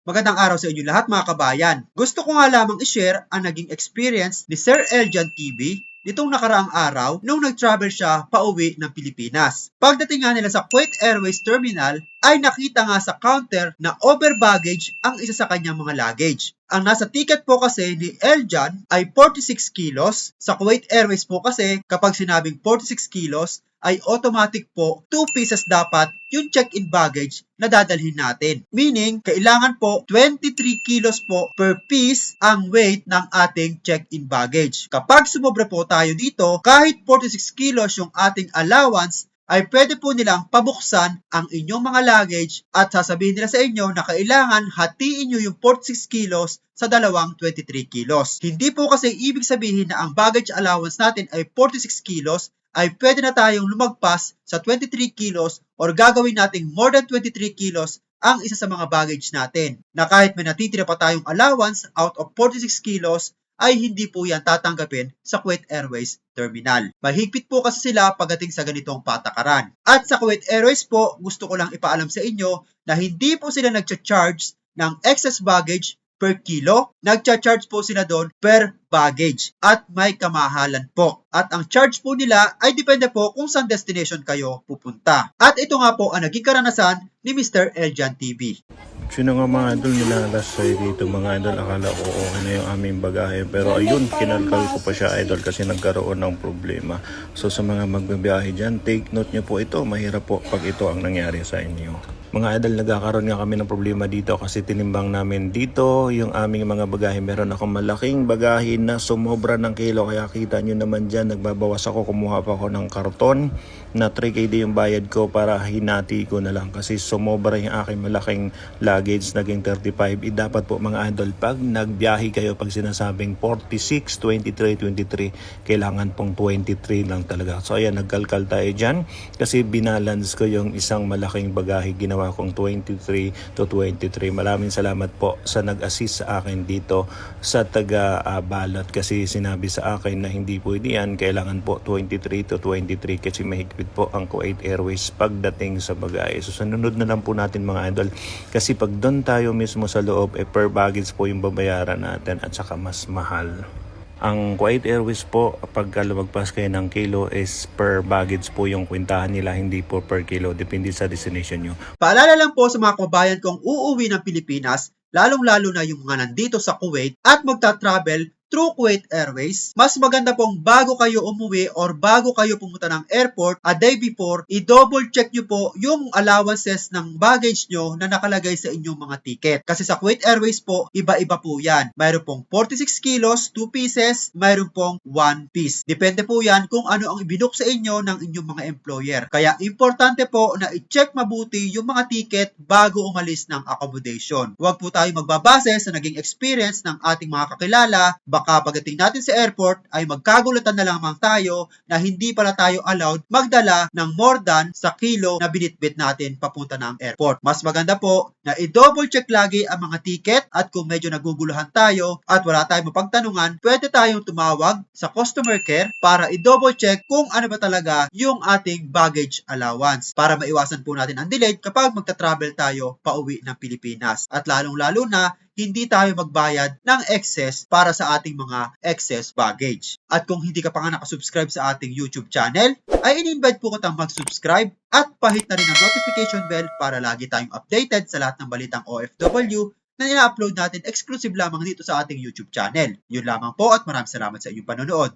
Magandang araw sa inyo lahat mga kabayan. Gusto ko nga lamang i-share ang naging experience ni Sir Eljan TV nitong nakaraang araw nung nag-travel siya pauwi ng Pilipinas. Pagdating nga nila sa Kuwait Airways Terminal, ay nakita nga sa counter na over baggage ang isa sa kanyang mga luggage. Ang nasa ticket po kasi ni Eljan ay 46 kilos. Sa Kuwait Airways po kasi kapag sinabing 46 kilos ay automatic po 2 pieces dapat yung check-in baggage na dadalhin natin. Meaning, kailangan po 23 kilos po per piece ang weight ng ating check-in baggage. Kapag sumobra po tayo dito, kahit 46 kilos yung ating allowance, ay pwede po nilang pabuksan ang inyong mga luggage at sasabihin nila sa inyo na kailangan hatiin nyo yung 46 kilos sa dalawang 23 kilos. Hindi po kasi ibig sabihin na ang baggage allowance natin ay 46 kilos ay pwede na tayong lumagpas sa 23 kilos or gagawin nating more than 23 kilos ang isa sa mga baggage natin na kahit may natitira pa tayong allowance out of 46 kilos ay hindi po yan tatanggapin sa Kuwait Airways Terminal. Mahigpit po kasi sila pagdating sa ganitong patakaran. At sa Kuwait Airways po, gusto ko lang ipaalam sa inyo na hindi po sila nagcha-charge ng excess baggage per kilo. Nagcha-charge po sila doon per baggage at may kamahalan po. At ang charge po nila ay depende po kung saan destination kayo pupunta. At ito nga po ang naging karanasan ni Mr. Eljan TV. Sino nga mga idol nilalas sa'yo dito? Mga idol akala ko okay na yung aming bagahe. Pero ayun kinalkal ko pa siya idol kasi nagkaroon ng problema. So sa mga magbabiyahe dyan take note nyo po ito. Mahirap po pag ito ang nangyari sa inyo mga idol, nagkakaroon nga kami ng problema dito kasi tinimbang namin dito yung aming mga bagahe. Meron akong malaking bagahe na sumobra ng kilo. Kaya kita nyo naman dyan, nagbabawas ako, kumuha pa ako ng karton na 3KD yung bayad ko para hinati ko na lang. Kasi sumobra yung aking malaking luggage naging 35 eh, dapat po mga idol pag nagbiyahe kayo pag sinasabing 46, 23, 23 kailangan pong 23 lang talaga. So ayan nagkalkal tayo dyan kasi binalance ko yung isang malaking bagahe. Ginawa kong 23 to 23 maraming salamat po sa nag-assist sa akin dito sa taga ah, balot kasi sinabi sa akin na hindi pwede yan kailangan po 23 to 23 kasi mahigpit po ang Kuwait Airways pagdating sa bagahe. So sunod na lang po natin mga idol kasi pag doon tayo mismo sa loob eh, per baggage po yung babayaran natin at saka mas mahal. Ang Kuwait Airways po, pagka lumagpas kayo ng kilo is per baggage po yung kwentahan nila, hindi po per kilo. Depende sa destination nyo. Paalala lang po sa mga kababayan kong uuwi ng Pilipinas, lalong-lalo na yung mga nandito sa Kuwait at magta-travel through Kuwait Airways, mas maganda pong bago kayo umuwi or bago kayo pumunta ng airport a day before, i-double check nyo po yung allowances ng baggage nyo na nakalagay sa inyong mga ticket. Kasi sa Kuwait Airways po, iba-iba po yan. Mayroon pong 46 kilos, 2 pieces, mayroon pong 1 piece. Depende po yan kung ano ang ibinook sa inyo ng inyong mga employer. Kaya importante po na i-check mabuti yung mga ticket bago umalis ng accommodation. Huwag po tayo magbabase sa naging experience ng ating mga kakilala, baka pagdating natin sa airport ay magkagulatan na lamang tayo na hindi pala tayo allowed magdala ng more than sa kilo na binitbit natin papunta ng airport. Mas maganda po na i-double check lagi ang mga ticket at kung medyo naguguluhan tayo at wala tayong mapagtanungan, pwede tayong tumawag sa customer care para i-double check kung ano ba talaga yung ating baggage allowance para maiwasan po natin ang delay kapag magta-travel tayo pauwi ng Pilipinas. At lalong-lalo na hindi tayo magbayad ng excess para sa ating mga excess baggage. At kung hindi ka pa nga nakasubscribe sa ating YouTube channel, ay in-invite po kitang mag-subscribe at pahit na rin ang notification bell para lagi tayong updated sa lahat ng balitang OFW na ina-upload natin exclusive lamang dito sa ating YouTube channel. Yun lamang po at maraming salamat sa inyong panonood.